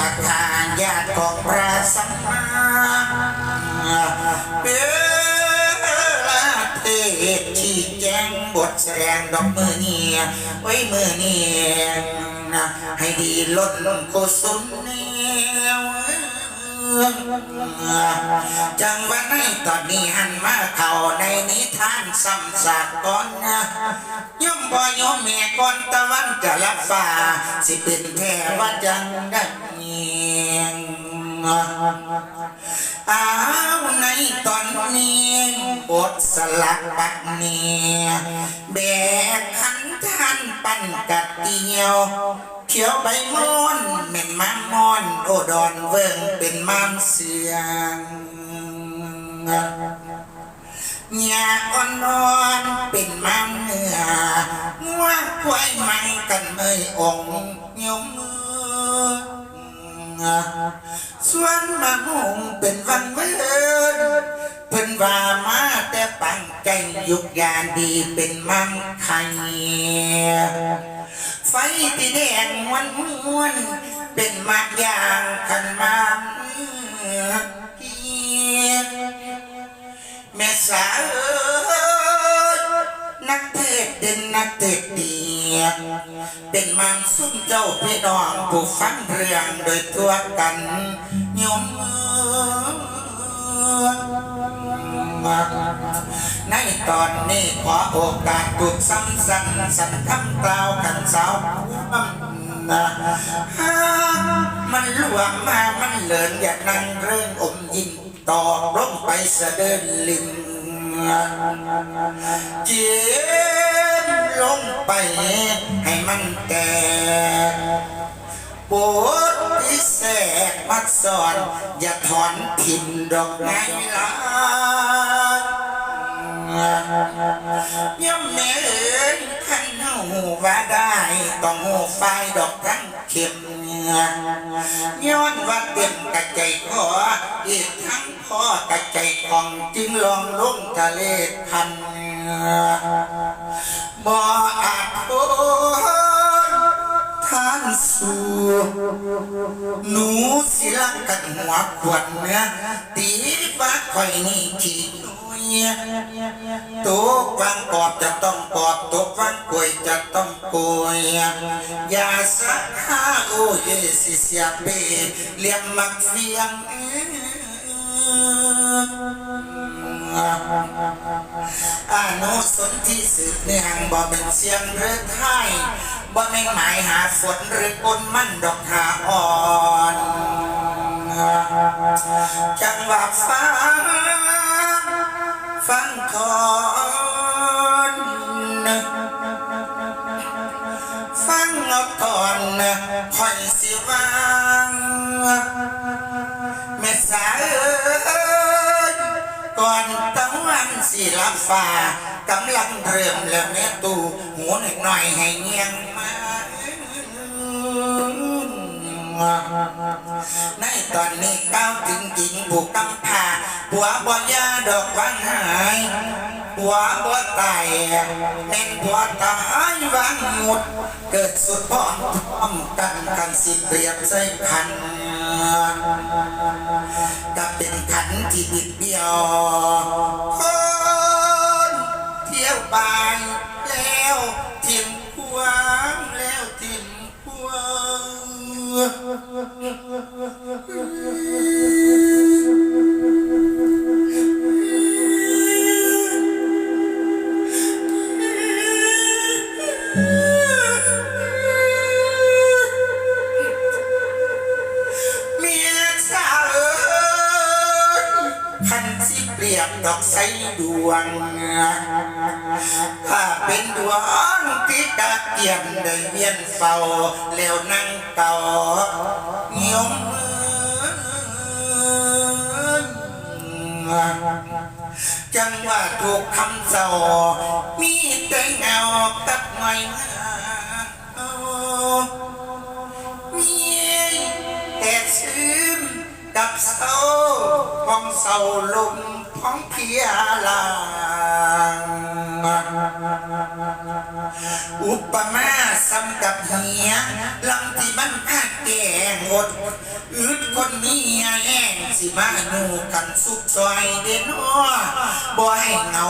ตัวทานญาติของพระสัมมาเวลาเทศที่แจ้งบทแสดงดอกมือเนียไว้มือเนียนะให้ดีลดกุศลเนียจังวะนี้ตอนนี้หันมาเข้าในนิทานซ้ำซากก่อนนะย่อมบ่ยอมแม่ก่อนตะวันจะรับฟ้าสิเป็นแท้ว่าจังได้เงียง อ้าวในตอนนี้บทสลักปักเนียแบกขันท่านปั้นกัดเดียวเขียวใบมอนแม่นมามอนโอดอนเวิงเป็นมามเสียงหญ้าอ่อนนอนเป็นมามเนื้องัวควายมังกันเมยองยมมือ ส่วนมะม่วงเป็นวันเวินเพิ่นว่ามาแต่ปังใจยุกยานดีเป็นมังไข่ไฟที่แดงมวนมวนเป็นมากยางขันมาเกียรแม่สาวเอ้ยนักเทศเด่นนักเทศเดียเป็นมามซุ่มเจ้าพี่น้องผู้ฟังเรื่องโดยตัวกัน ยมมือในตอนนี้ขอโอกาสถูกซ้ำสันสันคำกล่าวกันสาวนะมันลวงมามันเหลินอย่านั่งเรื่องอมยิ้มต่อร่มไปเสด็จลิมเจียมลงไปให้มันแตกปวด พิเศษมัดสอน อย่าถอนทิมดอกไม้ละย่อมแม่เอ๋ยขันหูว่าได้ต้องหูไฟดอกทั้งเข็มย้อนว่าเต็มกระใจคออีกทั้งคอกระใจของจึงลองลงทะเลคันบ่อาจทน ท่านสู่หนูสิลักกันหัวขวดเนื้อตีฟ้าคอยนี่ขี้นุยตัวฟังกอบจะต้องกอบตัวฟังกวยจะต้องกวยอย่าสักข้าโอ้ยสิเสียเปเลียมมักเสียงอานุสนที่สืบในหังบ่เป็นเสียงหรือไทย บ่แม่งหมายหาฝนหรือกลมันดอกหาอ่อนจังหวะฟ้า ฟังทอนฟังเอาตอนคอยสิวางแม่สาเอ้ยก่อนตะวันสิลับฟ้า กำลังเริ่มแล้วแม่ตูหูหน่อยหน่อยให้เงียงมาในตอนนี้ก้าวถึงจริงผูกกำพาผัวบ่ยาดอกวังหายผัวบ่ตายแม่นผัวตายวางหมด เกิดสุดพร้อมพร้อมกันกันสิเปรียบใส่พันก็เป็นขันที่บิดเบี้ยว บาย ขันสิเปรียบดอกใสดวงถ้าเป็นดวงที่ตะเกียนได้เวียนเฝ้าแล้วนั่งเก่าเงียมจังว่าถูกคำเศร้ามีแต่เงาตัดไม้เอา กับเศร้าพองเศร้าลมพองเพียลางอุปมาสำกับเหียลำที่มันขาดแก่งดอืดคนมีแห้งสิมาหนูกันสุกซอยเดนอบ่ให้เหงา